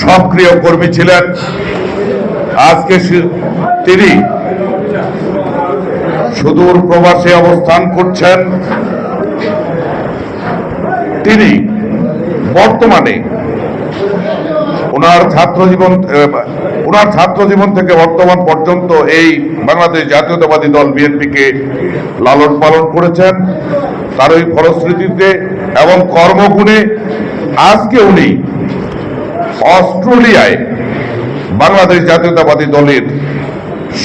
সক্রিয় কর্মী ছিলেন। আজকে তিনি সুদূর প্রবাসে অবস্থান করছেন। তিনি বর্তমানে ওনার ছাত্র জীবন ওনার ছাত্র জীবন থেকে বর্তমান পর্যন্ত এই বাংলাদেশ জাতীয়তাবাদী দল বিএনপিকে লালন পালন করেছেন। তার ওই ফলশ্রুতিতে এবং কর্মগুণে আজকে উনি অস্ট্রেলিয়ায় বাংলাদেশ জাতীয়তাবাদী দলের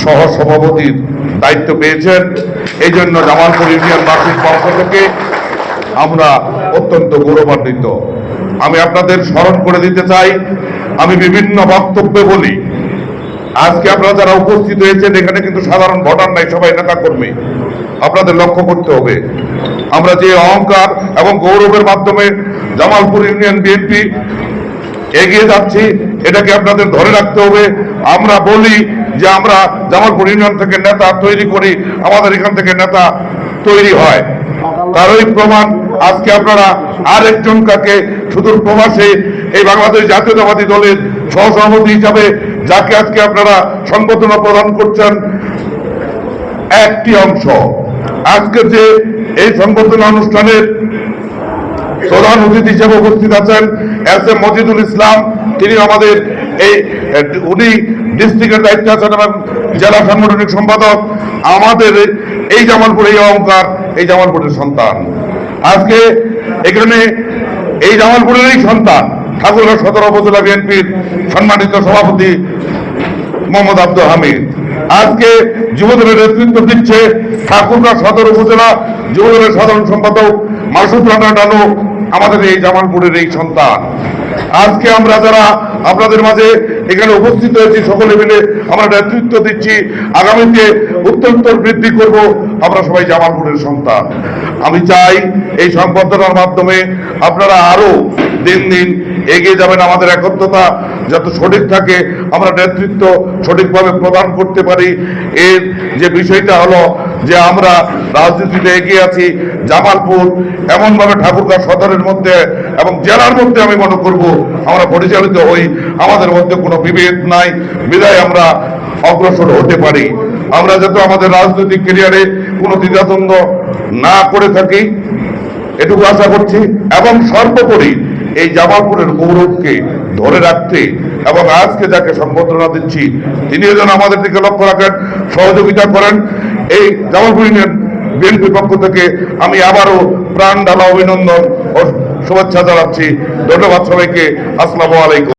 সহ সভাপতির দায়িত্ব পেয়েছেন। এই জন্য জামালপুর ইউনিয়নবাসীর পক্ষ থেকে আমরা অত্যন্ত গৌরবান্বিত। আমি আপনাদের স্মরণ করে দিতে চাই, আমি বিভিন্ন বক্তব্যে বলি, আজকে আপনারা যারা উপস্থিত হয়েছেন, এখানে কিন্তু সাধারণ ভোটার নাই, সবাই নেতা কর্মী আপনাদের লক্ষ্য করতে হবে আমরা যে অহংকার এবং গৌরবের মাধ্যমে জামালপুর ইউনিয়ন বিএনপি এগিয়ে যাচ্ছি, এটাকে আপনাদের ধরে রাখতে হবে। আমরা বলি যে আমরা জামালপুর ইউনিয়ন থেকে নেতা তৈরি করি, আমাদের এখান থেকে নেতা তৈরি হয়। তার ওই প্রমাণ আজকে আপনারা আরেকজন কাকে, সুদূর প্রবাসে, এই বাংলাদেশ জাতীয়তাবাদী দলের সহসভাপতি হিসাবে যাকে আজকে আপনারা সংবর্ধনা প্রদান করছেন, একটি অংশ। আজকে যে এই সংবর্ধনা অনুষ্ঠানের প্রধান অতিথি হিসেবে উপস্থিত আছেন এস এম মজিদুল ইসলাম। তিনি আমাদের এই, উনি ডিস্ট্রিক্টের দায়িত্বে আছেন এবং জেলা সাংগঠনিক সম্পাদক। আমাদের এই জামালপুর এই অহংকার, এই জামালপুরের সন্তান। আজকে এখানে এই জামালপুরেরই সন্তান ঠাকুরগাঁ সদর উপজেলা বিএনপির সম্মানিত সভাপতি মোহাম্মদ আব্দুল হামিদ। আজকে যুবদলের নেতৃত্ব দিচ্ছে ঠাকুরগাঁ সদর উপজেলা যুবদলের সাধারণ সম্পাদক মাসুদ রানা ডানু আমাদের এই জামালপুরের এই সন্তান। আজকে আমরা যারা আপনাদের মাঝে এখানে উপস্থিত হয়েছি, সকলে মিলে আমরা নেতৃত্ব দিচ্ছি, আগামীতে উত্তরোত্তর বৃদ্ধি করব, আমরা সবাই জামালপুরের সন্তান। আমি চাই এই সংবর্ধনার মাধ্যমে আপনারা আরও দিন দিন এগিয়ে যাবেন আমাদের একত্রতা, যাতে সঠিক থাকে, আমরা নেতৃত্ব সঠিকভাবে প্রদান করতে পারি। এর যে বিষয়টা হলো যে আমরা রাজনীতিতে এগিয়ে আছি, জামালপুর এমনভাবে ঠাকুরগাঁ সদরের মধ্যে এবং জেলার মধ্যে আমি মনে করব, আমরা পরিচালিত হই, আমাদের মধ্যে কোনো বিভেদ নাই, বিদায় আমরা অগ্রসর হতে পারি। আমরা যাতে আমাদের রাজনৈতিক ক্যারিয়ারে কোনো দ্বিধাদ্বন্দ্ব না করে থাকি, এটুকু আশা করছি, এবং সর্বোপরি এই জামালপুরের গৌরবকে ধরে রাখতে এবং আজকে যাকে সম্বোধনা দিচ্ছি, তিনিও যেন আমাদের দিকে লক্ষ্য রাখেন, সহযোগিতা করেন এই জামালপুর ইউনিয়ন বিএনপির পক্ষ থেকে আমি আবারও প্রাণ ঢালা অভিনন্দন ও শুভেচ্ছা জানাচ্ছি। ধন্যবাদ সবাইকে। আসসালামু আলাইকুম।